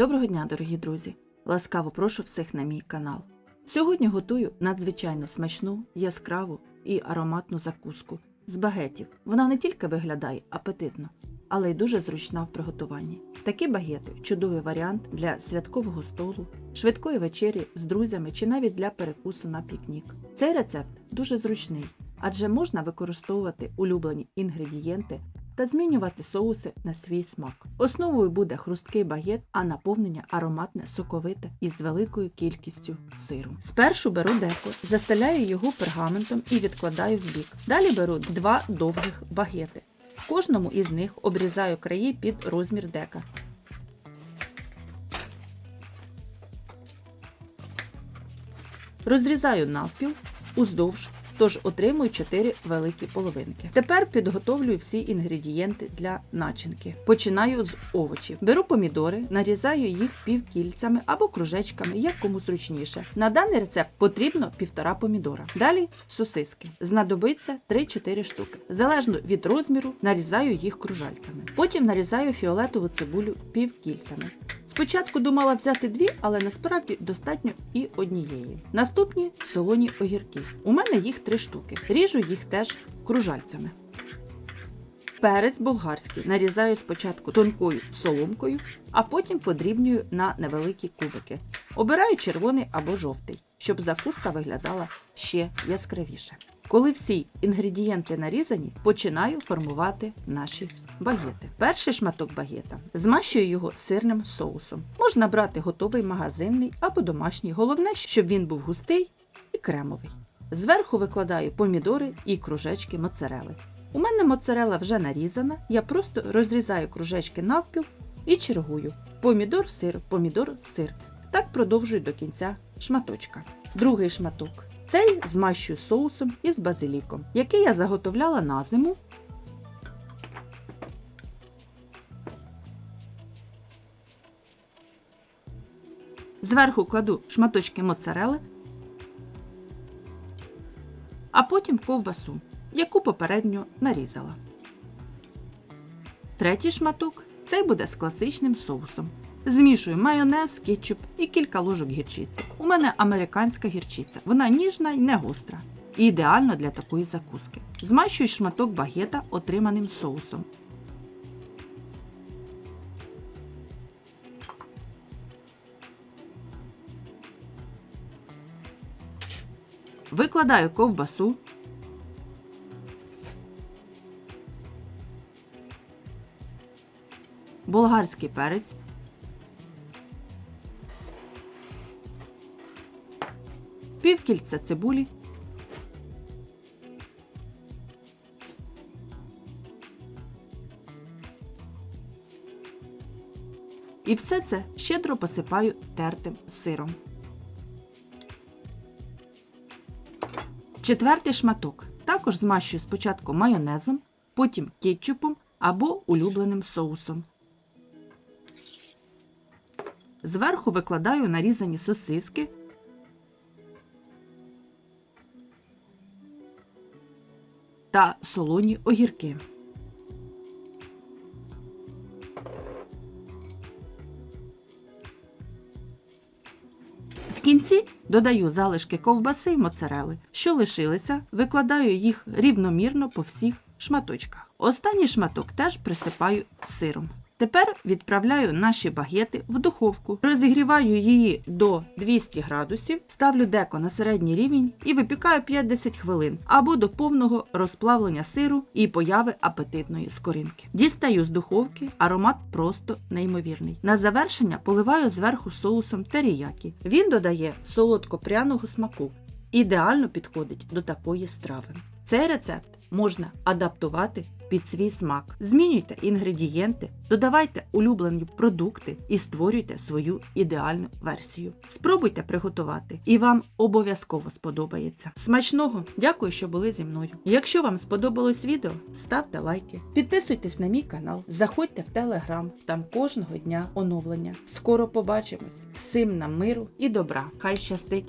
Доброго дня, дорогі друзі! Ласкаво прошу всіх на мій канал. Сьогодні готую надзвичайно смачну, яскраву і ароматну закуску з багетів. Вона не тільки виглядає апетитно, але й дуже зручна в приготуванні. Такі багети чудовий варіант для святкового столу, швидкої вечері з друзями чи навіть для перекусу на пікнік. Цей рецепт дуже зручний, адже можна використовувати улюблені інгредієнти та змінювати соуси на свій смак. Основою буде хрусткий багет, а наповнення ароматне соковите із великою кількістю сиру. Спершу беру деко, застеляю його пергаментом і відкладаю в бік. Далі беру два довгих багети. В кожному із них обрізаю краї під розмір дека. Розрізаю навпіл уздовж, тож отримую 4 великі половинки. Тепер підготовлюю всі інгредієнти для начинки. Починаю з овочів. Беру помідори, нарізаю їх півкільцями або кружечками, як кому зручніше. На даний рецепт потрібно півтора помідора. Далі сосиски. Знадобиться 3-4 штуки. Залежно від розміру, нарізаю їх кружальцями. Потім нарізаю фіолетову цибулю півкільцями. Спочатку думала взяти дві, але насправді достатньо і однієї. Наступні солоні огірки. У мене їх три штуки. Ріжу їх теж кружальцями. Перець болгарський нарізаю спочатку тонкою соломкою, а потім подрібнюю на невеликі кубики. Обираю червоний або жовтий, щоб закуска виглядала ще яскравіше. Коли всі інгредієнти нарізані, починаю формувати наші багети. Перший шматок багета змащую його сирним соусом. Можна брати готовий магазинний або домашній. Головне, щоб він був густий і кремовий. Зверху викладаю помідори і кружечки моцарели. У мене моцарела вже нарізана, я просто розрізаю кружечки навпіл і чергую. Помідор, сир, помідор, сир. Так продовжую до кінця шматочка. Другий шматок. Цей змащую соусом із базиліком, який я заготовляла на зиму. Зверху кладу шматочки моцарели, а потім ковбасу, яку попередньо нарізала. Третій шматок цей буде з класичним соусом. Змішую майонез, кетчуп і кілька ложок гірчиці. У мене американська гірчиця. Вона ніжна і не гостра. І ідеально для такої закуски. Змащую шматок багета отриманим соусом. Викладаю ковбасу. Болгарський перець. Півкільця цибулі. І все це щедро посипаю тертим сиром. Четвертий шматок. Також змащую спочатку майонезом, потім кетчупом або улюбленим соусом. Зверху викладаю нарізані сосиски. Та солоні огірки. В кінці додаю залишки ковбаси й моцарели, що лишилися, викладаю їх рівномірно по всіх шматочках. Останній шматок теж присипаю сиром. Тепер відправляю наші багети в духовку, розігріваю її до 200 градусів, ставлю деко на середній рівень і випікаю 5-10 хвилин або до повного розплавлення сиру і появи апетитної скоринки. Дістаю з духовки, аромат просто неймовірний. На завершення поливаю зверху соусом теріякі. Він додає солодко-пряного смаку. Ідеально підходить до такої страви. Цей рецепт можна адаптувати під свій смак. Змінюйте інгредієнти, додавайте улюблені продукти і створюйте свою ідеальну версію. Спробуйте приготувати, і вам обов'язково сподобається. Смачного! Дякую, що були зі мною. Якщо вам сподобалось відео, ставте лайки, підписуйтесь на мій канал, заходьте в телеграм, там кожного дня оновлення. Скоро побачимось. Всім нам миру і добра! Хай щастить!